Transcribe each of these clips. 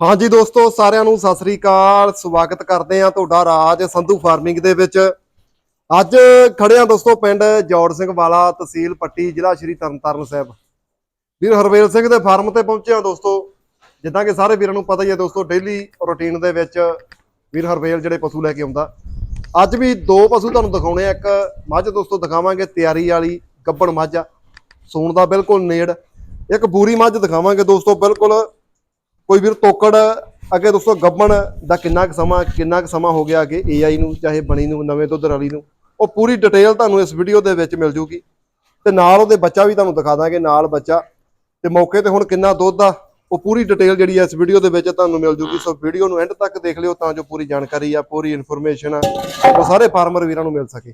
ਹਾਂਜੀ ਦੋਸਤੋ, ਸਾਰਿਆਂ ਨੂੰ ਸਤਿ ਸ੍ਰੀ ਅਕਾਲ। ਸਵਾਗਤ ਕਰਦੇ ਆ ਤੁਹਾਡਾ ਰਾਜ ਸੰਧੂ ਫਾਰਮਿੰਗ ਦੇ ਵਿੱਚ। ਅੱਜ ਖੜੇ ਆ ਦੋਸਤੋ, ਪਿੰਡ ਜੋੜ ਸਿੰਘ ਵਾਲਾ, ਤਹਿਸੀਲ ਪੱਟੀ, ਜ਼ਿਲ੍ਹਾ ਸ਼੍ਰੀ ਤਰਨਤਾਰਨ ਸਾਹਿਬ। ਵੀਰ ਹਰਵੇਲ ਸਿੰਘ ਦੇ ਫਾਰਮ ਤੇ ਪਹੁੰਚੇ ਆ ਦੋਸਤੋ। ਜਿੱਦਾਂ ਕਿ ਸਾਰੇ ਵੀਰਾਂ ਨੂੰ ਪਤਾ ਹੀ ਹੈ ਦੋਸਤੋ ਡੇਲੀ ਰੁਟੀਨ ਦੇ ਵਿੱਚ ਵੀਰ ਹਰਵੇਲ ਜਿਹੜੇ ਪਸ਼ੂ ਲੈ ਕੇ ਆਉਂਦਾ। ਅੱਜ ਵੀ ਦੋ ਪਸ਼ੂ ਤੁਹਾਨੂੰ ਦਿਖਾਉਣੇ ਆ। ਇੱਕ ਮੱਝ ਦੋਸਤੋ, ਦਿਖਾਵਾਂਗੇ ਤਿਆਰੀ ਵਾਲੀ, ਗੱਬਣ ਮੱਝ ਆ, ਸੂਣ ਦਾ ਬਿਲਕੁਲ ਨੇੜ। ਇੱਕ ਬੂਰੀ ਮੱਝ ਦਿਖਾਵਾਂਗੇ ਦੋਸਤੋ, ਬਿਲਕੁਲ ਕੋਈ ਵੀਰ ਤੋਕੜ, ਅੱਗੇ ਦੋਸਤੋ ਗੱਬਣ ਦਾ ਕਿੰਨਾ ਕੁ ਸਮਾਂ, ਕਿੰਨਾ ਕੁ ਸਮਾਂ ਹੋ ਗਿਆ ਅੱਗੇ AI ਨੂੰ, ਚਾਹੇ ਬਣੀ ਨੂੰ, ਨਵੇਂ ਦੁੱਧ ਵਾਲੀ ਨੂੰ। ਉਹ ਪੂਰੀ ਡਿਟੇਲ ਤੁਹਾਨੂੰ ਇਸ ਵੀਡੀਓ ਦੇ ਵਿੱਚ ਮਿਲ ਜੂਗੀ। ਤੇ ਨਾਲ ਉਹਦੇ ਬੱਚਾ ਵੀ ਤੁਹਾਨੂੰ ਦਿਖਾ ਦਾਂਗੇ, ਨਾਲ ਬੱਚਾ। ਤੇ ਮੌਕੇ ਤੇ ਹੁਣ ਕਿੰਨਾ ਦੁੱਧ ਆ ਉਹ ਪੂਰੀ ਡਿਟੇਲ ਜਿਹੜੀ ਆ ਇਸ ਵੀਡੀਓ ਦੇ ਵਿੱਚ ਤੁਹਾਨੂੰ ਮਿਲ ਜੂਗੀ। ਸੋ ਵੀਡੀਓ ਨੂੰ ਐਂਡ ਤੱਕ ਦੇਖ ਲਿਓ ਤਾਂ ਜੋ ਪੂਰੀ ਜਾਣਕਾਰੀ ਆ, ਪੂਰੀ ਇਨਫੋਰਮੇਸ਼ਨ ਆ, ਉਹ ਸਾਰੇ ਫਾਰਮਰ ਵੀਰਾਂ ਨੂੰ ਮਿਲ ਸਕੇ।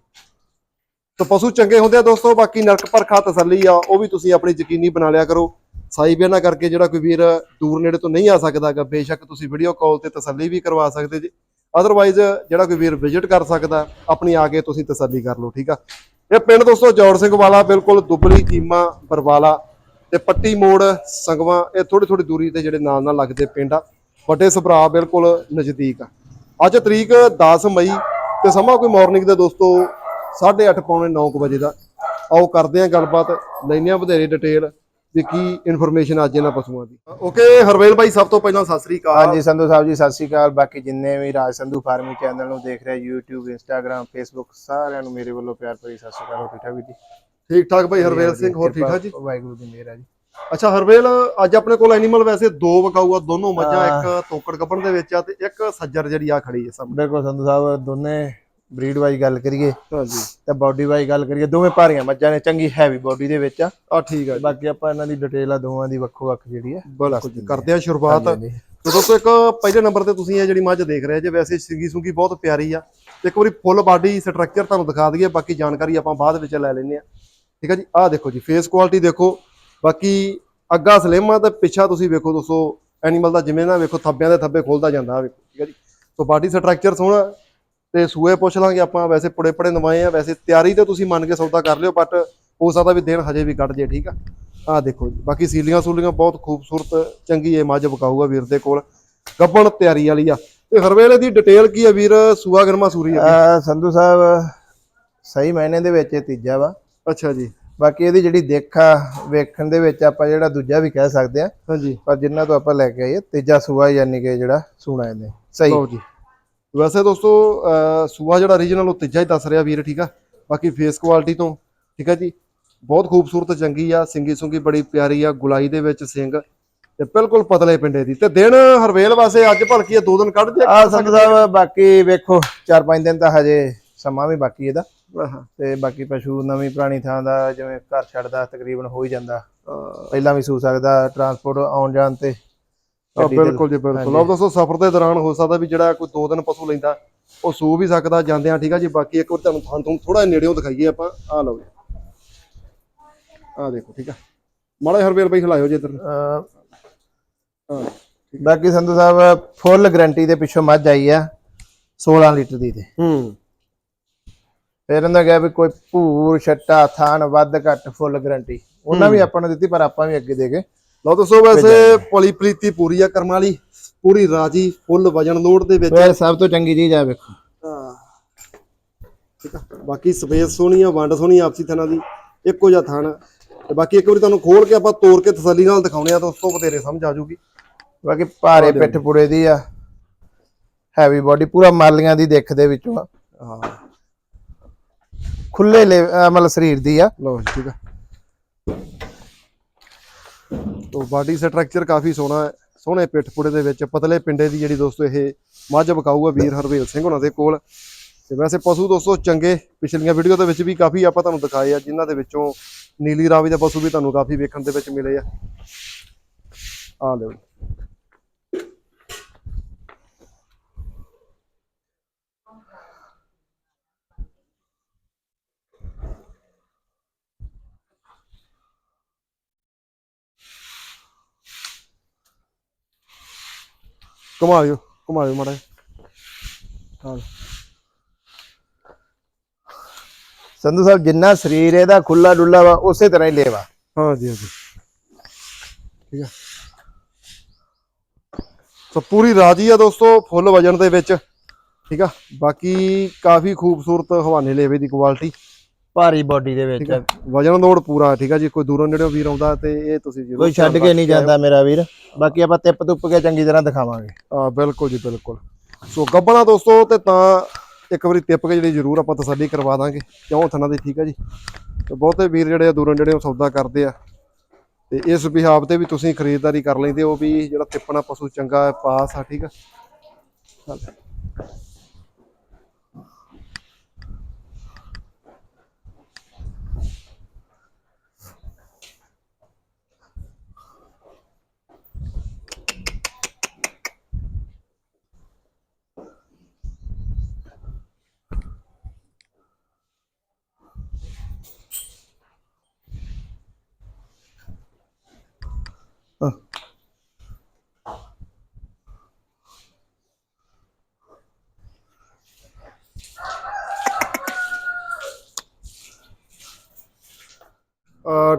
ਤਾਂ ਪਸ਼ੂ ਚੰਗੇ ਹੁੰਦੇ ਆ ਦੋਸਤੋ, ਬਾਕੀ ਨਰਕ ਪਰਖਾ ਤਸੱਲੀ ਆ, ਉਹ ਵੀ ਤੁਸੀਂ ਆਪਣੀ ਯਕੀਨੀ ਬਣਾ ਲਿਆ ਕਰੋ। ਸਾਈ ਬਿਆਨਾ ਕਰਕੇ ਜਿਹੜਾ ਕੋਈ ਵੀਰ ਦੂਰ ਨੇੜੇ ਤੋਂ ਨਹੀਂ ਆ ਸਕਦਾਗਾ ਬੇਸ਼ੱਕ ਤੁਸੀਂ ਵੀਡੀਓ ਕਾਲ ਤੇ ਤਸੱਲੀ ਵੀ ਕਰਵਾ ਸਕਦੇ ਜੀ। ਅਦਰਵਾਈਜ਼ ਜਿਹੜਾ ਕੋਈ ਵੀਰ ਵਿਜ਼ਿਟ ਕਰ ਸਕਦਾ, ਆਪਣੀ ਆ ਕੇ ਤੁਸੀਂ ਤਸੱਲੀ ਕਰ ਲਓ, ਠੀਕ ਆ? ਇਹ ਪਿੰਡ ਦੋਸਤੋ ਜੌੜ ਸਿੰਘ ਵਾਲਾ, ਬਿਲਕੁਲ ਦੁਬਲੀ ਚੀਮਾ ਬਰਵਾਲਾ ਤੇ ਪੱਟੀ ਮੋੜ, ਸੰਗਵਾ, ਇਹ ਥੋੜੀ ਥੋੜੀ ਦੂਰੀ ਤੇ ਜਿਹੜੇ ਨਾਲ ਨਾਲ ਲੱਗਦੇ ਪਿੰਡ ਆ। ਵੱਡੇ ਸਭਰਾ ਬਿਲਕੁਲ ਨਜ਼ਦੀਕ ਆ। ਅੱਜ ਤਰੀਕ 10 ਮਈ ਤੇ ਸਮਾਂ ਕੋਈ ਮਾਰਨਿੰਗ ਦਾ ਦੋਸਤੋ 8:30 ਪੌਣੇ 9 ਵਜੇ ਦਾ। ਆਓ ਕਰਦੇ ਆ ਗੱਲਬਾਤ, ਲੈਂਦੇ ਆ ਵਧੇਰੇ ਡਿਟੇਲ ਵੀ ਕੀ ਇਨਫੋਰਮੇਸ਼ਨ ਅੱਜ ਇਹਨਾਂ ਪਸ਼ੂਆਂ ਦੀ? ਓਕੇ ਹਰਵੇਲ ਭਾਈ ਸਭ ਤੋਂ ਪਹਿਲਾਂ ਸਤਿ ਸ੍ਰੀ ਅਕਾਲ। ਹਾਂਜੀ ਸੰਧੂ ਸਾਹਿਬ ਜੀ ਸਤਿ ਸ਼੍ਰੀ ਅਕਾਲ। ਬਾਕੀ ਜਿੰਨੇ ਵੀ ਰਾਜ ਸੰਧੂ ਫਾਰਮਿੰਗ ਚੈਨਲ ਨੂੰ ਦੇਖ ਰਹੇ YouTube Instagram Facebook ਸਾਰਿਆਂ ਨੂੰ ਮੇਰੇ ਵੱਲੋਂ ਪਿਆਰ ਭਰੀ ਸਤਿ ਸ਼੍ਰੀ ਅਕਾਲ। ਹੋਰ ਠੀਕ ਠਾਕ ਵੀ ਜੀ? ਠੀਕ ਠਾਕ ਭਾਈ ਹਰਵੇਲ ਸਿੰਘ ਹੋਰ ਠੀਕ ਠਾਕ ਜੀ ਵਾਹਿਗੁਰੂ ਦੀ ਮਿਹਰ ਹੈ ਜੀ। ਅੱਛਾ ਹਰਵੇਲ ਅੱਜ ਆਪਣੇ ਕੋਲ ਐਨੀਮਲ ਵੈਸੇ ਦੋ ਵਕਾਊ ਆ ਦੋਨੋਂ ਮੱਝਾਂ ਇੱਕ ਤੋਕੜ ਕੱਪਣ ਦੇ ਵਿੱਚ ਆ ਤੇ ਇੱਕ ਸੱਜਰ ਜਿਹੜੀ ਆ ਖੜੀ ਹੈ ਸਾਹਮਣੇ। ਬਿਲਕੁਲ ਸੰਧੂ ਸਾਹਿਬ ਦੋਨੇ ਬਰੀਡ ਵਾਈਜ਼ ਗੱਲ ਕਰੀਏ ਹਾਂਜੀ। ਤੇ ਬਾਡੀ ਵਾਈਜ਼ ਗੱਲ ਕਰੀਏ ਦੋਵੇਂ ਭਾਰੀਆਂ ਮੱਝਾਂ ਨੇ ਚੰਗੀ ਹੈਵੀ ਬਾਡੀ ਦੇ ਵਿੱਚ। ਆ ਆ ਠੀਕ ਆ ਬਾਕੀ ਆਪਾਂ ਇਹਨਾਂ ਦੀ ਡਿਟੇਲ ਆ ਦੋਵਾਂ ਦੀ ਵੱਖੋ ਵੱਖ ਜਿਹੜੀ ਹੈ ਬਿਲਕੁਲ ਕਰਦੇ ਆ। ਸ਼ੁਰੂਆਤ। ਹਾਂਜੀ, ਤੇ ਦੋਸਤੋ ਇੱਕ ਪਹਿਲੇ ਨੰਬਰ ਤੇ ਤੁਸੀਂ ਇਹ ਜਿਹੜੀ ਮੱਝ ਦੇਖ ਰਹੇ ਜੇ ਵੈਸੇ ਸਿੰਗੀ ਸੁੰਗੀ ਬਹੁਤ ਪਿਆਰੀ ਆ ਇੱਕ ਵਾਰੀ ਫੁੱਲ ਬਾਡੀ ਸਟਰਕਚਰ ਤੁਹਾਨੂੰ ਦਿਖਾ ਦਈਏ ਬਾਕੀ ਜਾਣਕਾਰੀ ਆਪਾਂ ਬਾਅਦ ਵਿੱਚ ਲੈ ਲੈਂਦੇ ਆ। ਠੀਕ ਆ ਜੀ ਆਹ ਦੇਖੋ ਜੀ ਫੇਸ ਕੁਆਲਿਟੀ ਦੇਖੋ ਬਾਕੀ ਅੱਗਾ ਸਲਿਮ ਆ ਤੇ ਪਿੱਛਾ ਤੁਸੀਂ ਵੇਖੋ ਦੋਸਤੋ ਐਨੀਮਲ ਦਾ ਜਿਵੇਂ ਨਾ ਵੇਖੋ ਥੱਬਿਆਂ ਦੇ ਥੱਬੇ ਖੁੱਲਦਾ ਜਾਂਦਾ ਆ ਵੇਖੋ। ਠੀਕ ਆ ਜੀ ਸੋ ਬਾਡੀ ਸਟਰਕਚਰ ਸੋਹਣਾ ਤੇ ਸੂਏ ਪੁੱਛ ਲਾਂਗੇ ਆਪਾਂ ਵੈਸੇ ਪੁੜੇ ਪੜੇ ਨਵਾਏ ਆ ਵੈਸੇ ਤਿਆਰੀ ਤੇ ਤੁਸੀਂ ਮੰਨ ਕੇ ਸੌਦਾ ਕਰ ਲਿਓ ਬਟ ਹੋ ਸਕਦਾ ਵੀ ਦਿਨ ਹਜੇ ਵੀ ਕੱਢ ਜੇ ਠੀਕ ਆ? ਆਹ ਦੇਖੋ ਜੀ ਬਾਕੀ ਸੀਲੀਆਂ ਸੂਲੀਆਂ ਬਹੁਤ ਖੂਬਸੂਰਤ ਚੰਗੀ ਇਹ ਮੱਝ ਵਿਕਾਊਗਾ ਵੀਰ ਦੇ ਕੋਲ। ਗੱਬਣ ਤਿਆਰੀ ਵਾਲੀ ਆ। ਤੇ ਹਰਵੇਲੇ ਦੀ ਡਿਟੇਲ ਕੀ ਆ ਵੀਰ? ਸੂਆ ਗਰਮਾ ਸੂਰੀ ਆ ਸੰਧੂ ਸਾਹਿਬ ਸਹੀ ਮਾਇਨੇ ਦੇ ਵਿੱਚ ਇਹ ਤੀਜਾ ਵਾ। ਅੱਛਾ ਜੀ। ਬਾਕੀ ਇਹਦੀ ਜਿਹੜੀ ਦੇਖ ਆ ਵੇਖਣ ਦੇ ਵਿੱਚ ਆਪਾਂ ਜਿਹੜਾ ਦੂਜਾ ਵੀ ਕਹਿ ਸਕਦੇ ਆ। ਹਾਂਜੀ। ਪਰ ਜਿੰਨਾ ਤੋਂ ਆਪਾਂ ਲੈ ਕੇ ਆਏ ਤੀਜਾ ਸੂਆ ਯਾਨੀ ਕਿ ਜਿਹੜਾ ਸੂਣਾ ਇਹਨੇ। ਸਹੀ। ਲਓ ਜੀ। ਵੈਸੇ ਦੋਸਤੋ ਸੂਆ ਜਿਹੜਾ ਰੀਜਨਲ ਉਹ ਤੀਜਾ ਹੀ ਦੱਸ ਰਿਹਾ ਵੀਰ ਠੀਕ ਆ? ਬਾਕੀ ਫੇਸ ਕੁਆਲਿਟੀ ਤੋਂ ਠੀਕ ਆ ਜੀ? ਬਹੁਤ ਖੂਬਸੂਰਤ ਚੰਗੀ ਆ ਸਿੰਗੀ ਸੁੰਗੀ ਬੜੀ ਪਿਆਰੀ ਆ ਗੁਲਾਈ ਦੇ ਵਿੱਚ ਸਿੰਘ ਤੇ ਬਿਲਕੁਲ ਪਤਲੇ ਪਿੰਡੇ ਦੀ। ਤੇ ਦਿਨ ਹਰਵੇਲ ਵਾਸਤੇ ਅੱਜ ਭਲਕੀ ਆ ਦੋ ਦਿਨ ਕੱਢ ਜੇ ਆ ਸੰਧੂ ਸਾਹਿਬ ਬਾਕੀ ਵੇਖੋ 4-5 ਦਿਨ ਤਾਂ ਹਜੇ ਸਮਾਂ ਵੀ ਬਾਕੀ ਇਹਦਾ। ਤੇ ਬਾਕੀ ਪਸ਼ੂ ਨਵੀਂ ਪੁਰਾਣੀ ਥਾਂ ਦਾ ਜਿਵੇਂ ਘਰ ਛੱਡਦਾ ਤਕਰੀਬਨ ਹੋ ਹੀ ਜਾਂਦਾ। ਪਹਿਲਾਂ ਵੀ ਸੂ ਸਕਦਾ ਟਰਾਂਸਪੋਰਟ ਆਉਣ ਜਾਣ ਤੇ। ਤੇ- ਬਿਲਕੁਲ ਜੀ ਬਿਲਕੁਲ। ਆਪ ਦੋਸਤੋ ਸਫ਼ਰ ਦੇ ਦੌਰਾਨ ਹੋ ਸਕਦਾ ਵੀ ਜਿਹੜਾ ਕੋਈ ਦੋ ਦਿਨ ਪਸ਼ੂ ਲੈਂਦਾ ਉਹ ਸੂ ਵੀ ਸਕਦਾ ਜਾਂਦੇ ਆ ਠੀਕ ਆ ਜੀ? ਬਾਕੀ ਇੱਕ ਵਾਰ ਤੁਹਾਨੂੰ ਥਾਂ ਤੋਂ ਥੋੜਾ ਨੇੜਿਓਂ ਦਿਖਾਈਏ ਆਪਾਂ। ਆ ਲਓ ਜੀ। ਆ ਦੇਖੋ ਠੀਕ ਆ? ਮਾੜਾ ਹਰਵੇਲ ਬਾਈ ਹਿਲਾਇਓ ਜੀ ਇੱਧਰ ਹਾਂ ਬਾਕੀ ਸੰਧੂ ਸਾਹਿਬ ਫੁੱਲ ਗਾਰੰਟੀ ਦੇ ਪਿੱਛੋਂ ਮੱਝ ਆਈ ਆ 16 ਲੀਟਰ ਦੀ ਤੇ। ਹੂੰ। ਫਿਰ ਇਹਨਾਂ ਗਿਆ ਵੀ ਕੋਈ ਭੂਰ ਛੱਟਾ ਥਾਨ ਵੱਧ ਘੱਟ ਫੁੱਲ ਗਾਰੰਟੀ। ਉਹਨਾਂ ਵੀ ਆਪਾਂ ਨੂੰ ਦਿੱਤੀ ਪਰ ਆਪਾਂ ਵੀ ਅੱਗੇ ਦੇ ਗਏ। ਲਓ ਦੱਸੋ ਵੈਸੇ ਪਲੀ ਪਲੀਤੀ ਪੂਰੀ ਆ ਕਰਮ ਵਾਲੀ ਪੂਰੀ ਰਾਜੀ ਫੁੱਲ ਵਜਨ ਲੋਡ ਦੇ ਵਿੱਚ। ਫਿਰ ਸਭ ਤੋਂ ਚੰਗੀ ਚੀਜ਼ ਆ ਵੇਖੋ। ਹਾਂ। ਠੀਕ ਆ। ਬਾਕੀ ਸਪੇਸ ਸੋਹਣੀ ਆ ਵੰਡ ਸੋਹਣੀ ਆਪਸੀ ਥਾਣਾ ਦੀ ਇੱਕੋ ਜਿਹਾ ਥਾਣਾ। ਤੇ ਬਾਕੀ ਇੱਕ ਵਾਰੀ ਤੁਹਾਨੂੰ ਖੋਲ ਕੇ ਆਪਾਂ ਤੋੜ ਕੇ ਤਸੱਲੀ ਨਾਲ ਦਿਖਾਉਣੇ ਆ ਤਾਂ ਉਸ ਤੋਂ ਬਤੇਰੇ ਸਮਝ ਆ ਜਾਊਗੀ ਬਾਕੀ ਭਾਰੇ ਪਿੱਠ ਪੁੜੇ ਦੀ ਆ। ਹੈਵੀ ਬਾਡੀ ਪੂਰਾ ਮਾਲੀਆਂ ਦੀ ਦਿੱਖ ਦੇ ਵਿੱਚੋਂ ਆ। ਹਾਂ। ਖੁੱਲੇ ਲੈ ਮਤਲਬ ਸਰੀਰ ਦੀ ਆ। ਜੀ, ਠੀਕ ਆ। ਤੋ ਬਾਡੀ ਸਟਰਕਚਰ ਕਾਫੀ ਸੋਹਣਾ ਹੈ, ਸੋਹਣੇ ਪਿੱਠਪੁੜੇ ਦੇ ਵਿੱਚ, ਪਤਲੇ ਪਿੰਡੇ ਦੀ ਜਿਹੜੀ ਦੋਸਤੋ ਇਹ ਮੱਝ ਬਕਾਊ ਆ ਵੀਰ ਹਰਵੇਲ ਸਿੰਘ ਉਹਨਾਂ ਦੇ ਕੋਲ। ਤੇ ਵੈਸੇ ਪਸ਼ੂ ਦੋਸਤੋ ਚੰਗੇ, ਪਿਛਲੀਆਂ ਵੀਡੀਓ ਦੇ ਵਿੱਚ ਵੀ ਕਾਫੀ ਆਪਾਂ ਤੁਹਾਨੂੰ ਦਿਖਾਏ ਆ, ਜਿਨ੍ਹਾਂ ਦੇ ਵਿੱਚੋਂ ਨੀਲੀ ਰਾਵੀ ਦੇ ਪਸ਼ੂ ਵੀ ਤੁਹਾਨੂੰ ਕਾਫੀ ਵੇਖਣ ਦੇ ਵਿੱਚ ਮਿਲੇ ਆ। ਆ ਲਿਓ ਜੀ। ਘੁਮਾ ਲਿਓ ਘੁਮਾ ਲਿਓ ਮਾੜਾ। ਹਾਂ। ਸੰਧੂ ਸਾਹਿਬ ਜਿੰਨਾ ਸਰੀਰ ਇਹਦਾ ਖੁੱਲਾ ਡੁੱਲਾ ਵਾ ਉਸੇ ਤਰ੍ਹਾਂ ਹੀ ਲੇਵਾ। ਹਾਂ ਜੀ ਹਾਂ ਜੀ। ਠੀਕ ਆ। ਸੋ ਪੂਰੀ ਰਾਜੀ ਆ ਦੋਸਤੋ ਫੁੱਲ ਵਜਨ ਦੇ ਵਿੱਚ। ਠੀਕ ਆ। ਬਾਕੀ ਕਾਫੀ ਖੂਬਸੂਰਤ ਹਵਾਨੇ ਲੇਵੇ ਦੀ ਕੁਆਲਿਟੀ ਭਾਰੀ ਬਾਡੀ ਦੇ ਵਿੱਚ ਠੀਕ ਵਜਨ ਲੋਡ ਪੂਰਾ ਠੀਕ ਆ ਜੀ ਕੋਈ ਦੂਰੋਂ ਨੇੜਿਓਂ ਵੀਰ ਆਉਂਦਾ ਤੇ ਇਹ ਤੁਸੀਂ ਜ਼ਰੂਰ ਕੋਈ ਛੱਡ ਕੇ ਨਹੀਂ ਜਾਂਦਾ ਮੇਰਾ ਵੀਰ। ਬਾਕੀ ਆਪਾਂ ਤਿੱਪ ਤੁੱਪ ਕੇ ਚੰਗੀ ਤਰ੍ਹਾਂ ਦਿਖਾਵਾਂਗੇ। ਆ ਬਿਲਕੁਲ ਜੀ ਬਿਲਕੁਲ। ਸੋ ਗੱਬਣਾ ਦੋਸਤੋ ਤੇ ਤਾਂ ਇੱਕ ਵਾਰੀ ਟਿੱਪ ਕੇ ਜਿਹੜੀ ਜ਼ਰੂਰ ਆਪਾਂ ਤਸੱਲੀ ਕਰਵਾ ਦਾਂਗੇ। ਕਿਉਂ ਥਣਾ ਦੀ ਠੀਕ ਆ ਜੀ। ਤੇ ਬਹੁਤੇ ਵੀਰ ਜਿਹੜੇ ਆ ਦੂਰੋਂ ਨੇੜਿਓਂ ਸੌਦਾ ਕਰਦੇ ਆ। ਤੇ ਇਸ ਵਿਹਾਬ ਤੇ ਵੀ ਤੁਸੀਂ ਖਰੀਦਦਾਰੀ ਕਰ ਲੈਂਦੇ ਹੋ ਵੀ ਜਿਹੜਾ ਟਿੱਪਣਾ ਪਸ਼ੂ ਚੰਗਾ ਹੈ ਪਾਸ ਆ ਠੀਕ ਆ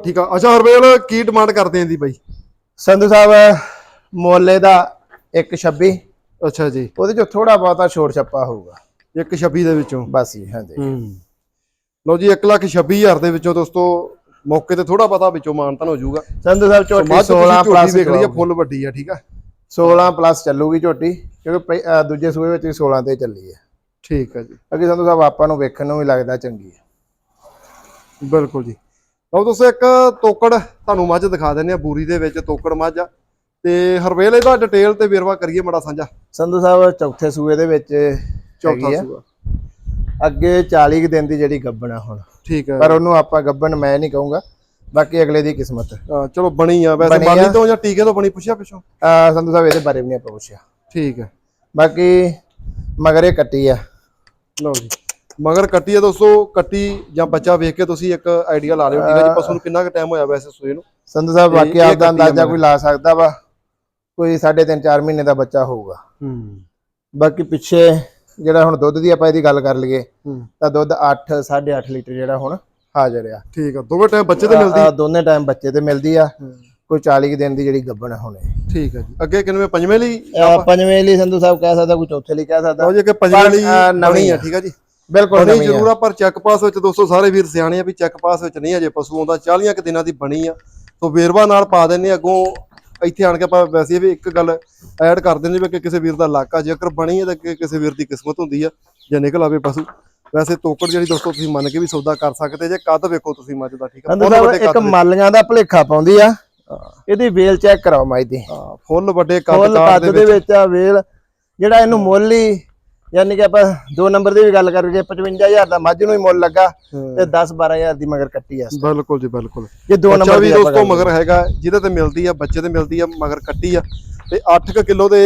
ਠੀਕ ਆ। ਅੱਛਾ ਹਰਵੇਲ ਕੀ ਡਿਮਾਂਡ ਕਰਦੇ ਆਂ ਦੀ ਬਾਈ? ਸੰਧੂ ਸਾਹਿਬ ਮੋਲੇ ਦਾ 126 ਅੱਛਾ ਜੀ। ਉਹਦੇ ਚੋਂ ਥੋੜਾ ਬਹੁਤਾ ਛੋੜ ਛੱਪਾ ਹੋਊਗਾ। ਇੱਕ 26 ਦੇ ਵਿੱਚੋਂ? ਬਸ ਹੀ ਹਾਂਜੀ। ਹੂੰ। ਲਓ ਜੀ 1 ਲੱਖ 26000 ਦੇ ਵਿੱਚੋਂ ਦੋਸਤੋ ਮੌਕੇ ਤੇ ਥੋੜਾ ਪਤਾ ਵਿੱਚੋਂ ਮਾਨਤਨ ਹੋ ਜਾਊਗਾ। ਸੰਧੂ ਸਾਹਿਬ ਝੋਟੀ ਮੱਝ 16 ਤੁਸੀਂ ਝੋਟੀ ਪਲੱਸ ਵੇਖ ਲਈ ਆ ਫੁੱਲ ਵੱਡੀ ਆ ਠੀਕ ਆ? 16 ਪਲੱਸ ਚੱਲੂਗੀ ਝੋਟੀ ਕਿਉਂਕਿ ਦੂਜੇ ਸੂਏ ਵਿੱਚ ਵੀ 16 ਤੇ ਚੱਲੀ ਹੈ ਠੀਕ ਆ ਜੀ। ਅੱਗੇ ਸੰਧੂ ਸਾਹਿਬ ਆਪਾਂ ਨੂੰ ਵੇਖਣ ਨੂੰ ਵੀ ਲੱਗਦਾ ਚੰਗੀ ਹੈ ਬਿਲਕੁਲ ਜੀ। ਲਓ ਦੋਸਤੋ ਇੱਕ ਤੋਕੜ ਤੁਹਾਨੂੰ ਮੱਝ ਦਿਖਾ ਦਿੰਦੇ ਆ ਬੂਰੀ ਦੇ ਵਿੱਚ ਤੋਕੜ ਮੱਝ ਆ। ਤੇ ਹਰਵੇਲ ਇਹਦਾ ਡਿਟੇਲ ਤੇ ਵੇਰਵਾ ਕਰੀਏ ਮੜਾ ਸਾਂਝਾ। ਸੰਧੂ ਸਾਹਿਬ ਚੌਥੇ ਸੂਏ ਦੇ ਵਿੱਚ ਚੌਥਾ। ਸੂਆ। ਅੱਗੇ 40 ਕੁ ਦਿਨ ਦੀ ਜਿਹੜੀ ਗੱਬਣ ਆ ਹੁਣ। ਠੀਕ ਹੈ ਪਰ ਉਹਨੂੰ ਆਪਾਂ ਗੱਬਣ ਮੈਂ ਨਹੀਂ ਕਹੂੰਗਾ। ਬਾਕੀ ਅਗਲੇ ਦੀ ਕਿਸਮਤ। ਚਲੋ ਬਣੀ ਆ। ਵੈਸੇ। ਬਾਲੀ ਤੋਂ ਜਾਂ ਟੀਕੇ ਤੋਂ ਬਣੀ ਪੁੱਛਿਆ ਪਿੱਛੋਂ? ਸੰਧੂ ਸਾਹਿਬ ਇਹਦੇ ਬਾਰੇ ਵੀ ਨਹੀਂ ਆਪਾਂ ਪੁੱਛਿਆ। ਠੀਕ ਹੈ ਬਾਕੀ ਮਗਰ ਕੱਟੀ ਆ। ਲਓ ਜੀ। ਮਗਰ ਕੱਟੀ ਆ ਦੋਸਤੋ ਕੱਟੀ ਜਾਂ ਬੱਚਾ ਵੇਖ ਕੇ ਤੁਸੀਂ ਇੱਕ ਆਈਡੀਆ ਲਾ ਲਿਓ ਠੀਕ ਹੈ ਜੀ? ਪਸ਼ੂ ਨੂੰ ਕਿੰਨਾ ਕੁ ਟਾਈਮ ਹੋਇਆ ਵੈਸੇ ਸੂਏ ਨੂੰ? ਸੰਧੂ ਸਾਹਿਬ ਬਾਕੀ ਇਹ ਆਪਦਾ ਕੱਟੀ ਆ ਅੰਦਾਜ਼ਾ। ਕੋਈ ਲਾ ਸਕਦਾ ਵਾ? ਕੋਈ 3.5 4 ਮਹੀਨੇ ਦਾ ਬੱਚਾ ਹੋਊਗਾ। ਹੂੰ। ਬਾਕੀ ਪਿੱਛੇ ਜਿਹੜਾ ਹੁਣ ਦੁੱਧ ਦੀ ਆਪਾਂ ਇਹਦੀ ਗੱਲ ਕਰ ਲਈਏ ਹੂੰ। ਤਾਂ ਦੁੱਧ 8 8.5 ਲੀਟਰ ਜਿਹੜਾ ਹੁਣ ਹਾਜ਼ਰ ਆ। ਠੀਕ ਆ ਦੋਵੇਂ ਟਾਈਮ ਬੱਚੇ ਤੇ ਮਿਲਦੀ? ਆ ਦੋਨੇ ਟਾਈਮ ਬੱਚੇ ਤੇ ਮਿਲਦੀ ਆ। ਕੋਈ 40 ਕੁ ਦਿਨ ਦੀ ਜਿਹੜੀ ਗੱਬਣ ਹੁਣ। ਠੀਕ ਹੈ ਜੀ। ਅੱਗੇ ਕਿੰਨਵੇਂ ਪੰਜਵੇਂ ਲਈ ਪੰਜਵੇਂ ਲਈ ਸੰਧੂ ਸਾਹਿਬ ਕਹਿ ਸਕਦਾ ਕੋਈ ਚੌਥੇ ਲਈ ਕਹਿ ਸਕਦਾ। ਲਓ ਜੀ ਅੱਗੇ ਪੰਜਵੇਂ ਲਈ ਨਵੀਂ ਆ। ਠੀਕ ਆ ਜੀ। ਬਿਲਕੁਲ ਆ। ਜ਼ਰੂਰ ਆ ਪਰ ਚੈੱਕ ਪਾਸ ਵਿੱਚ ਦੋਸਤੋ ਸਾਰੇ ਵੀਰ ਸਿਆਣੇ ਆ ਵੀ ਚੈੱਕ ਪਾਸ ਵਿੱਚ ਨਹੀਂ ਅਜੇ ਪਸ਼ੂ ਆਉਂਦਾ 40 ਕੁ ਦਿਨਾਂ ਦੀ ਬਣੀ ਆ। ਸੋ ਵੇਰਵਾ ਨਾਲ ਪਾ ਦਿੰਨੇ ਅੱਗੋਂ ਇੱਥੇ ਆਣ ਕੇ ਆਪਾਂ ਵੈਸੇ ਵੀ ਇੱਕ ਗੱਲ ਐਡ ਕਰ ਦਿੰਦੇ ਵੀ ਕਿ ਕਿਸੇ ਵੀਰ ਦਾ ਇਲਾਕਾ ਜੇਕਰ ਬਣੀ ਹੈ ਤਾਂ ਕਿ ਕਿਸੇ ਵੀਰ ਦੀ ਕਿਸਮਤ ਹੁੰਦੀ ਆ ਜੇ ਨਿਕਲ ਆਵੇ ਪਸ਼ੂ। ਵੈਸੇ ਤੋਕੜ ਜਿਹੜੀ ਦੋਸਤੋ ਤੁਸੀਂ ਮੰਨ ਕੇ ਵੀ ਸੌਦਾ ਕਰ ਸਕਦੇ ਜੇ ਕੱਦ ਵੇਖੋ ਤੁਸੀਂ ਮੱਝ ਦਾ ਠੀਕ ਆ? ਵੱਡੇ ਇੱਕ ਕੱਦ ਦੇ। ਮਾਲੀਆਂ ਦਾ ਭਲੇਖਾ ਪਾਉਂਦੀ ਆ। ਇਹਦੀ ਵੇਲ ਚੈੱਕ ਕਰਾਓ ਮਾਈ ਦੀ। ਹਾਂ, ਫੁੱਲ ਵੱਡੇ ਕੱਦ ਫੁੱਲ ਕੱਦ ਦੇ ਵਿੱਚ ਆ ਵੇਲ ਜਿਹੜਾ ਇਹਨੂੰ ਮੁੱਲ ਹੀ ਯਾਨੀ ਕਿ ਆਪਾਂ ਦੋ ਨੰਬਰ ਦੀ ਵੀ ਗੱਲ ਕਰੀਏ 55000 ਦਾ ਮੱਝ ਨੂੰ ਹੀ ਮੁੱਲ ਲੱਗਾ ਤੇ 10 12000 ਦੀ ਮਗਰ ਕੱਟੀ ਆ ਬਿਲਕੁਲ ਜੀ ਬਿਲਕੁਲ। ਦੋ ਬੱਚਾ ਨੰਬਰ ਵੀ ਦੀ ਦੋਸਤੋ ਮਗਰ ਹੈਗਾ ਜਿਹਦੇ ਤੇ ਮਿਲਦੀ ਆ ਬੱਚੇ ਤੇ ਮਿਲਦੀ ਆ ਮਗਰ ਕੱਟੀ ਆ। ਤੇ 8 ਕਿਲੋ ਦੇ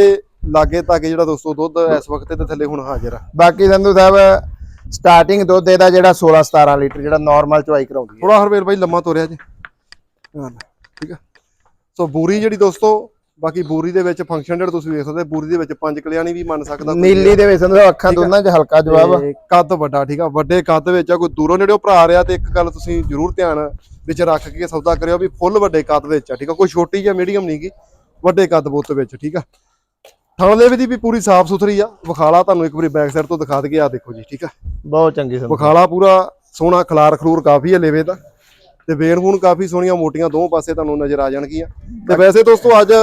ਲਾਗੇ ਤੱਕ ਜਿਹੜਾ ਦੋਸਤੋ ਦੁੱਧ ਇਸ ਵਕਤ ਤੇ ਥੱਲੇ ਹੁਣ ਹਾਜ਼ਰ ਆ। ਬਾਕੀ ਸੰਧੂ ਸਾਹਿਬ ਸਟਾਰਟਿੰਗ ਦੁੱਧ ਇਹਦਾ ਜਿਹੜਾ 16 17 ਲੀਟਰ ਜਿਹੜਾ ਨਾਰਮਲ ਚਵਾਈ ਕਰਾਉਂਦੀ ਹੈ ਥੋੜਾ ਹਰਵੇਲ ਬਾਈ ਲੰਮਾ ਤੋਰਿਆ ਜੀ। ਠੀਕ ਆ। ਸੋ ਬੂਰੀ ਜਿਹੜੀ ਦੋਸਤੋ ਬਾਕੀ ਬੂਰੀ ਦੇ ਵਿੱਚ ਫੰਕਸ਼ਨ ਜਿਹੜਾ ਤੁਸੀਂ ਵੇਖ ਸਕਦੇ ਬੂਰੀ ਦੇ ਵਿੱਚ ਪੰਜ ਕਲਿਆਣੀ ਵੀ ਮੰਨ ਸਕਦਾ ਨੀਲੀ ਦੇ ਵਿੱਚ ਸਾਹਿਬ ਅੱਖਾਂ ਦੋਨਾਂ 'ਚ ਹਲਕਾ ਜਵਾਬ ਕੱਦ ਵੱਡਾ ਠੀਕ ਆ? ਵੱਡੇ ਕੱਦ ਵਿੱਚ ਆ ਕੋਈ ਦੂਰੋਂ ਨੇੜਿਓਂ ਭਰਾ ਰਿਹਾ ਤੇ ਇੱਕ ਗੱਲ ਤੁਸੀਂ ਜ਼ਰੂਰ ਧਿਆਨ ਵਿੱਚ ਰੱਖ ਕੇ ਸੌਦਾ ਕਰਿਓ ਵੀ ਫੁੱਲ ਵੱਡੇ ਕੱਦ ਵਿੱਚ ਆ ਠੀਕ ਆ? ਕੋਈ ਛੋਟੀ ਜਾਂ ਮੀਡੀਅਮ ਨਹੀਂਗੀ ਵੱਡੇ ਕੱਦ ਬੁੱਤ ਵਿੱਚ ਠੀਕ ਆ? ਥਣਲੇ ਦੀ ਵੀ ਪੂਰੀ ਸਾਫ਼ ਸੁਥਰੀ ਆ। ਵਿਖਾਲਾ ਤੁਹਾਨੂੰ ਇੱਕ ਵਾਰੀ ਬੈਕ ਸਾਈਡ ਤੋਂ ਦਿਖਾ ਦਈਏ ਆ ਦੇਖੋ ਜੀ ਠੀਕ ਆ? ਬਹੁਤ ਚੰਗੀ ਸੰਧੂ ਵਿਖਾਲਾ ਪੂਰਾ ਸੋਹਣਾ ਖਲਾਰ ਖਲੂਰ ਕਾਫੀ ਹੈ ਲੇਵੇ ਦਾ। ਤੇ ਵੇਣ ਵੂਣ ਕਾਫੀ ਸੋਹਣੀਆਂ ਮੋਟੀਆਂ ਦੋਵੇਂ ਪਾਸੇ ਤੁਹਾਨੂੰ ਨਜ਼ਰ ਆ ਜਾਣਗੀਆਂ। ਤੇ ਵੈਸੇ ਦੋਸਤੋ ਅੱਜ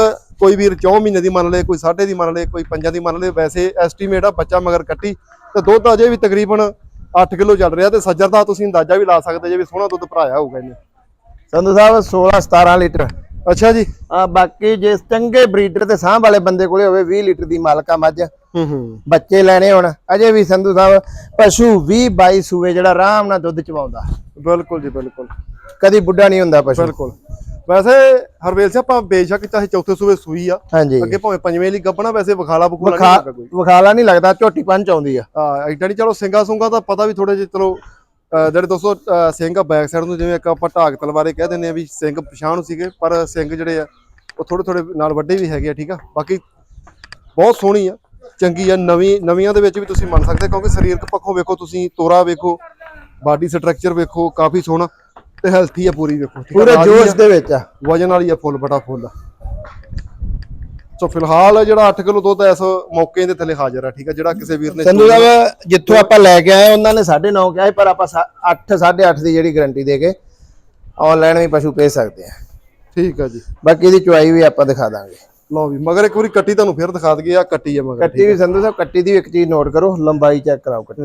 ਕੋਈ ਵੀਰ 4 ਮਹੀਨੇ ਦੀ ਮੰਨ ਲਏ ਕੋਈ ਸਾਢੇ ਦੀ ਮੰਨ ਲਏ ਕੋਈ ਪੰਜਾਂ ਦੀ ਮੰਨ ਲਏ ਵੈਸੇ ਐਸਟੀਮੇਟ ਆ ਬੱਚਾ ਮਗਰ ਕੱਟੀ ਤੇ ਦੁੱਧ ਅਜੇ ਵੀ ਤਕਰੀਬਨ 8 ਕਿਲੋ ਚੱਲ ਰਿਹਾ ਤੇ ਸੱਜਰ ਦਾ ਤੁਸੀਂ ਅੰਦਾਜ਼ਾ ਵੀ ਲਾ ਸਕਦੇ ਜੇ ਵੀ ਸੋਹਣਾ ਦੁੱਧ ਭਰਾਇਆ ਹੋਊਗਾ ਇਹਨੇ। ਸੰਧੂ ਸਾਹਿਬ 16 17 ਲੀਟਰ। ਅੱਛਾ ਜੀ। ਆ ਬਾਕੀ ਜੇ ਚੰਗੇ ਬਰੀਡਰ ਤੇ ਸਾਂਭ ਵਾਲੇ ਬੰਦੇ ਕੋਲੇ ਹੋਵੇ 20 ਲੀਟਰ ਦੀ ਮਾਲਕਾ ਮੱਝ। ਹੂੰ ਹੂੰ। ਬੱਚੇ ਲੈਣੇ ਹੁਣ ਅਜੇ ਵੀ ਸੰਧੂ ਸਾਹਿਬ ਪਸ਼ੂ 20 22 ਸੂਏ ਜਿਹੜਾ ਆਰਾਮ ਨਾਲ ਦੁੱਧ ਚਵਾਉਂਦਾ। ਬਿਲਕੁਲ ਜੀ ਬਿਲਕੁਲ। ਕਦੀ ਬੁੱਢਾ ਨਹੀਂ ਹੁੰਦਾ ਪਸ਼ੂ। ਬਿਲਕੁਲ। ਵੈਸੇ ਹਰਵੇਲ ਸਿੰਘ ਆਪਾਂ ਬੇਸ਼ੱਕ ਚਾਹੇ ਚੌਥੇ ਸੂਵੇ ਸੂਈ ਆ। ਹਾਂਜੀ। ਅੱਗੇ ਭਾਵੇਂ ਪੰਜਵੇਂ ਲਈ ਗੱਪਣਾ ਵੈਸੇ ਵਿਖਾਲਾ ਬਖੂਲਾ ਨਹੀਂ ਲੱਗਾ ਕੋਈ। ਵਿਖਾਲਾ ਨਹੀਂ ਲੱਗਦਾ ਝੋਟੀ ਪੰਚ ਆਉਂਦੀ ਆ। ਆ ਐਡਾ ਨਹੀਂ ਚਲੋ ਸਿੰਘਾ ਸੁੰਗਾ ਦਾ ਪਤਾ ਵੀ ਥੋੜੇ ਜਿਹੇ ਚਲੋ ਜਿਹੜੇ ਦੋਸਤੋ ਸਿੰਘ ਬੈਕ ਸਾਈਡ ਨੂੰ ਜਿਵੇਂ ਇੱਕ ਆਪਾਂ ਢਾਕ ਤਲਵਾਰੇ ਕਹਿ ਦਿੰਦੇ ਆ ਵੀ ਸਿੰਘ ਪਛਾਣ ਸੀਗੇ ਪਰ ਸਿੰਘ ਜਿਹੜੇ ਆ ਉਹ ਥੋੜੇ ਥੋੜੇ ਨਾਲ ਵੱਡੇ ਵੀ ਹੈਗੇ ਆ ਠੀਕ ਆ? ਬਾਕੀ ਬਹੁਤ ਸੋਹਣੀ ਆ ਚੰਗੀ ਆ ਨਵੀਂ ਨਵੀਆਂ ਦੇ ਵਿੱਚ ਵੀ ਤੁਸੀਂ ਮੰਨ ਸਕਦੇ ਕਿਉਂਕਿ ਸਰੀਰਕ ਪੱਖੋਂ ਵੇਖੋ ਤੁਸੀਂ ਤੋਰਾ ਵੇਖੋ ਬਾਡੀ ਸਟਰਕਚਰ ਵੇਖੋ ਕਾਫੀ ਸੋਹਣਾ। ਤੇ ਹੈਲਥੀ ਆ ਪੂਰੀ ਵੇਖੋ ਠੀਕ ਆ? ਪੂਰੇ ਰਾਜੀ ਆ, ਜੋਸ਼ ਦੇ ਵਿੱਚ ਆ। ਵਜਨ ਵਾਲੀ ਆ ਫੁੱਲ ਬੜਾ ਫੁੱਲ। ਸੋ ਫਿਲਹਾਲ ਜਿਹੜਾ 8 ਕਿਲੋ ਦੁੱਧ ਇਸ ਮੌਕੇ ਦੇ ਥੱਲੇ ਹਾਜ਼ਰ ਆ ਠੀਕ ਆ? ਜਿਹੜਾ ਕਿਸੇ ਵੀਰ ਨੇ ਸੰਧੂ ਸਾਹਿਬ ਜਿੱਥੋਂ ਆਪਾਂ ਲੈ ਕੇ ਆਏ ਉਹਨਾਂ ਨੇ 9.5 ਕਿਹਾ ਸੀ ਪਰ ਆਪਾਂ 8 8.5 ਦੀ ਜਿਹੜੀ ਗਾਰੰਟੀ ਦੇ ਕੇ ਆਨਲਾਈਨ ਵੀ ਪਸ਼ੂ ਭੇਜ ਸਕਦੇ ਆ। ਠੀਕ ਆ ਜੀ। ਬਾਕੀ ਇਹਦੀ ਚੁਆਈ ਵੀ ਆਪਾਂ ਦਿਖਾ ਦਾਂਗੇ। ਲਓ ਵੀ ਮਗਰ ਇੱਕ ਵਾਰੀ ਕੱਟੀ ਤੁਹਾਨੂੰ ਫਿਰ ਦਿਖਾ ਦਈਏ ਆ ਕੱਟੀ ਆ ਮਗਰ ਕੱਟੀ ਵੀ ਸੰਧੂ ਸਾਹਿਬ ਕੱਟੀ ਦੀ ਵੀ ਇੱਕ ਚੀਜ਼ ਨੋਟ ਕਰੋ ਲੰਬਾਈ ਚੈੱਕ ਕਰਾਓ ਕੱਟੀ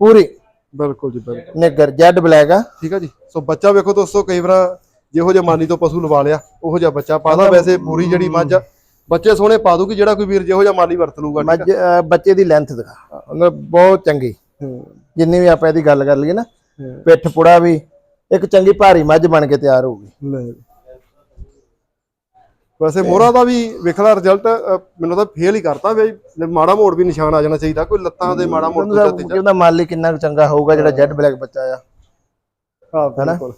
ਪੂਰੀ। ਬਿਲਕੁਲ ਜੀ ਬਿਲਕੁਲ। ਨਿੱਗਰ ਜੈਡ ਬਲੈਕ ਆ। ਠੀਕ ਆ ਜੀ। ਸੋ ਬੱਚਾ ਵੇਖੋ ਦੋਸਤੋ ਕਈ ਵਾਰ ਜਿਹੋ ਜਿਹਾ ਮਾਨੀ ਤੋਂ ਪਸ਼ੂ ਲਵਾ ਲਿਆ ਉਹੋ ਜਿਹਾ ਬੱਚਾ ਪਾਦਾ ਵੈਸੇ ਪੂਰੀ ਜਿਹੜੀ ਮੱਝ ਆ, ਬੱਚੇ ਸੋਹਣੇ ਪਾ ਦੂਗੀ ਜਿਹੜਾ ਕੋਈ ਵੀਰ ਜਿਹੋ ਜਿਹਾ ਮਾਲੀ ਵਰਤ ਲੂਗਾ ਮੱਝ ਬੱਚੇ ਦੀ ਲੈਂਥ ਦਿਖਾ। ਉਹਨਾਂ ਬਹੁਤ ਚੰਗੀ। ਜਿੰਨੀ ਵੀ ਆਪਾਂ ਇਹਦੀ ਗੱਲ ਕਰ ਲਈਏ ਨਾ। ਪਿੱਠ ਪੁੜਾ ਵੀ ਇੱਕ ਚੰਗੀ ਭਾਰੀ ਮੱਝ ਬਣ ਕੇ ਤਿਆਰ ਹੋਊਗੀ। ਵੈਸੇ ਮੋਹਰਾ ਦਾ ਵੀ ਵੇਖਲਾ ਰਿਜ਼ਲਟ ਮੈਨੂੰ ਤਾਂ ਫੇਲ ਹੀ ਕਰਤਾ ਵੀ ਮਾੜਾ ਮੋੜ ਵੀ ਨਿਸ਼ਾਨ ਆ ਜਾਣਾ ਚਾਹੀਦਾ ਕੋਈ ਲੱਤਾਂ ਦੇ ਮਾੜਾ ਮੋੜ ਦੂਜਾ ਤੀਜਾ ਉਹਦਾ ਮਾਲੀ ਕਿੰਨਾ ਚੰਗਾ ਹੋਊਗਾ ਜਿਹੜਾ ਜੈਡ ਬਲੈਕ ਬੱਚਾ ਆ। ਹਾਂ ਬਿਲਕੁਲ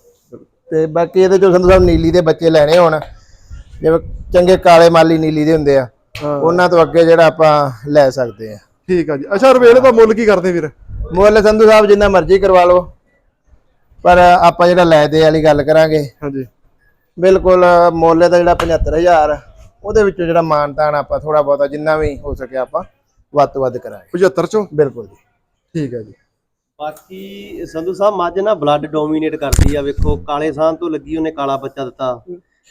ਤੇ ਬਾਕੀ ਇਹਦੇ ਚੋਂ ਸੰਧੂ ਸਾਹਿਬ ਨੀਲੀ ਦੇ ਬੱਚੇ ਲੈਣੇ ਹੋਣ। ਜਿਵੇਂ ਚੰਗੇ ਕਾਲੇ ਮਾਲੀ ਨੀਲੀ ਦੇ ਹੁੰਦੇ ਆ। ਉਹਨਾਂ ਤੋਂ ਅੱਗੇ ਜਿਹੜਾ ਆਪਾਂ ਲੈ ਸਕਦੇ ਆ। ਠੀਕ ਆ ਜੀ। ਅੱਛਾ ਰਵੇਲ ਦਾ ਮੁੱਲ ਕੀ ਕਰਦੇ ਵੀਰ? ਮੁੱਲ ਸੰਧੂ ਸਾਹਿਬ ਜਿੰਨਾ ਮਰਜ਼ੀ ਕਰਵਾ ਲਓ। ਪਰ ਆਪਾਂ ਜਿਹੜਾ ਲੈ ਦੇ ਵਾਲੀ ਗੱਲ ਕਰਾਂਗੇ ਹਾਂਜੀ। ਬਿਲਕੁਲ ਮੁੱਲ ਦਾ ਜਿਹੜਾ 75000 ਉਹਦੇ ਵਿੱਚੋਂ ਜਿਹੜਾ ਮਾਨਤਾਨ ਆਪਾਂ ਥੋੜਾ ਬਹੁਤਾ ਜਿੰਨਾ ਵੀ ਹੋ ਸਕੇ ਆਪਾਂ ਵੱਧ ਤੋਂ ਵੱਧ ਕਰਾਂਗੇ। 75 ਚੋਂ? ਬਿਲਕੁਲ ਜੀ। ਠੀਕ ਹੈ ਜੀ। ਬਾਕੀ ਸੰਧੂ ਸਾਹਿਬ ਮੱਝ ਨਾ ਬਲੱਡ ਡੋਮੀਨੇਟ ਕਰਦੀ ਆ ਵੇਖੋ ਕਾਲੇ ਸਾਹ ਤੋਂ ਲੱਗੀ ਉਹਨੇ ਕਾਲਾ ਬੱਚਾ ਦਿੱਤਾ।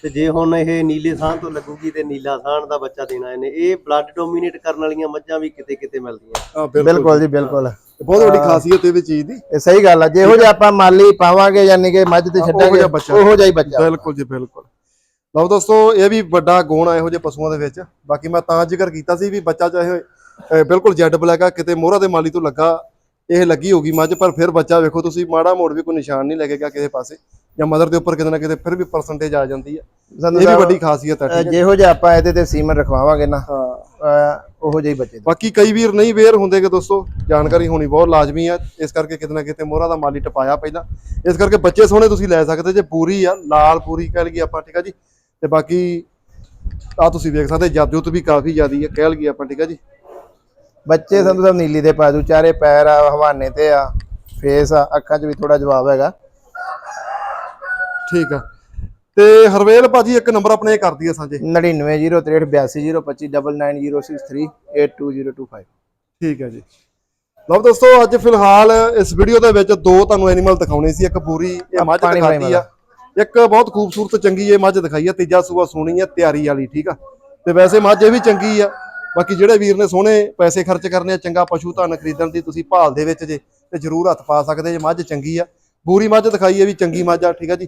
ਤੇ ਜੇ ਹੁਣ ਇਹ ਨੀਲੇ ਸਾਹ ਤੋਂ ਲੱਗੂਗੀ ਤੇ ਨੀਲਾ ਸਾਹ ਦਾ ਬੱਚਾ ਦੇਣਾ ਇਹਨੇ। ਇਹ ਬਲੱਡ ਡੋਮੀਨੇਟ ਕਰਨ ਵਾਲੀਆਂ ਮੱਝਾਂ ਵੀ ਕਿਤੇ ਕਿਤੇ ਮਿਲਦੀਆਂ ਬਿਲਕੁਲ ਜੀ ਬਿਲਕੁਲ। ਬਹੁਤ ਵੱਡੀ ਖਾਸੀਅਤ ਇਹ ਵੀ ਚੀਜ਼ ਦੀ। ਇਹ ਸਹੀ ਗੱਲ ਆ ਜਿਹੋ ਜਿਹਾ ਆਪਾਂ ਮਾਲੀ ਪਾਵਾਂਗੇ ਯਾਨੀ ਕਿ ਮੱਝ ਤੇ ਛੱਡਾਂਗੇ। ਉਹੋ ਜਿਹਾ ਹੀ ਬੱਚਾ। ਬਿਲਕੁਲ ਜੀ ਬਿਲਕੁਲ। ਲਓ ਦੋਸਤੋ ਇਹ ਵੀ ਵੱਡਾ ਗੁਣ ਆ ਇਹੋ ਜਿਹੇ ਪਸ਼ੂਆਂ ਦੇ ਵਿੱਚ। ਬਾਕੀ ਮੈਂ ਤਾਂ ਜ਼ਿਕਰ ਕੀਤਾ ਸੀ ਵੀ ਬੱਚਾ ਚਾਹੇ ਬਿਲਕੁਲ ਜੈਡ ਬਲੈਕ ਆ ਕਿਤੇ ਮੋਹਰਾ ਦੇ ਮਾਲੀ ਤੋਂ ਲੱਗਾ ਇਹ ਲੱਗੀ ਹੋਗੀ ਮੱਝ ਪਰ ਫਿਰ ਬੱਚਾ ਵੇਖੋ ਤੁਸੀਂ ਮਾੜਾ ਮੋੜ ਵੀ ਕੋਈ ਨਿਸ਼ਾਨ ਨਹੀਂ ਲੱਗੇਗਾ ਕਿਸੇ ਪਾਸੇ ਜਾਂ ਮਦਰ ਦੇ ਉੱਪਰ ਕਿਤੇ ਨਾ ਕਿਤੇ ਫਿਰ ਵੀ ਪਰਸੈਂਟੇਜ ਆ ਜਾਂਦੀ ਹੈ ਇਹ ਵੀ ਵੱਡੀ ਖਾਸੀਅਤ ਹੈ ਜਿਹੋ ਜਿਹਾ ਆਪਾਂ ਇਹਦੇ ਤੇ ਸੀਮਨ ਰਖਵਾਵਾਂਗੇ ਨਾ। ਹਾਂ। ਉਹੋ ਜਿਹਾ ਬੱਚੇ ਦਾ ਬਾਕੀ ਕਈ ਵੀਰ ਨਹੀਂ ਵੇਅਰ ਹੁੰਦੇ ਕਿ ਦੋਸਤੋ ਜਾਣਕਾਰੀ ਹੋਣੀ ਬਹੁਤ ਲਾਜ਼ਮੀ ਆ। ਇਸ ਕਰਕੇ ਕਿਤੇ ਨਾ ਕਿਤੇ ਮੋਹਰਾ ਦਾ ਮਾਲੀ ਟਪਾਇਆ ਪਹਿਲਾਂ ਇਸ ਕਰਕੇ ਬੱਚੇ ਸੋਹਣੇ ਤੁਸੀਂ ਲੈ ਸਕਦੇ ਜੇ ਪੂਰੀ ਆ ਲਾਲ ਪੂਰੀ ਕਹਿ ਲਈਏ ਆਪਾਂ ਠੀਕ ਆ ਜੀ? ਤੇ ਬਾਕੀ ਆ ਤੁਸੀਂ ਵੇਖ ਸਕਦੇ ਜਦ ਵੀ ਕਾਫੀ ਜ਼ਿਆਦੀ ਹੈ ਕਹਿ ਲਈਏ ਆਪਾਂ ਠੀਕ ਆ ਜੀ? ਬੱਚੇ ਸੰਧੂ ਸਾਹਿਬ ਨੀਲੀ ਦੇ ਪਾਜੂ ਚਾਰੇ ਪੈਰ ਆ ਹਵਾਨੇ ਤੇ ਆ ਫੇਸ ਆ ਅੱਖਾਂ 'ਚ ਵੀ ਥੋੜਾ ਜਵਾਬ ਹੈਗਾ। ਠੀਕ ਆ। ਤੇ ਹਰਵੇਲ ਭਾਜੀ ਇੱਕ ਨੰਬਰ ਆਪਣੇ ਕਰ ਦਈਏ ਸਾਂਝੇ। 99038206382025 ਠੀਕ ਹੈ ਜੀ। ਲਓ ਦੋਸਤੋ ਅੱਜ ਫਿਲਹਾਲ ਇਸ ਵੀਡੀਓ ਦੇ ਵਿੱਚ ਦੋ ਤੁਹਾਨੂੰ ਐਨੀਮਲ ਦਿਖਾਉਣੇ ਸੀ ਇੱਕ ਪੂਰੀ ਇਹ ਮੱਝ ਦਿਖਾਤੀ ਆ। ਇੱਕ ਬਹੁਤ ਖੂਬਸੂਰਤ ਚੰਗੀ ਇਹ ਮੱਝ ਦਿਖਾਈ ਆ ਤੀਜਾ ਸੂਆ ਸੋਹਣੀ ਆ ਤਿਆਰੀ ਵਾਲੀ ਠੀਕ ਆ। ਤੇ ਵੈਸੇ ਮੱਝ ਇਹ ਵੀ ਚੰਗੀ ਆ ਬਾਕੀ ਜਿਹੜੇ ਵੀਰ ਨੇ ਸੋਹਣੇ ਪੈਸੇ ਖਰਚ ਕਰਨੇ ਆ ਚੰਗਾ ਪਸ਼ੂ ਧਨ ਖਰੀਦਣ ਦੀ ਤੁਸੀਂ ਭਾਲ ਦੇ ਵਿੱਚ ਜੇ ਤੇ ਜਰੂਰ ਹੱਥ ਪਾ ਸਕਦੇ ਜੇ ਮੱਝ ਚੰਗੀ ਆ। ਬੂਰੀ ਮੱਝ ਦਿਖਾਈ ਆ ਵੀ ਚੰਗੀ ਮੱਝ ਆ ਠੀਕ ਆ ਜੀ।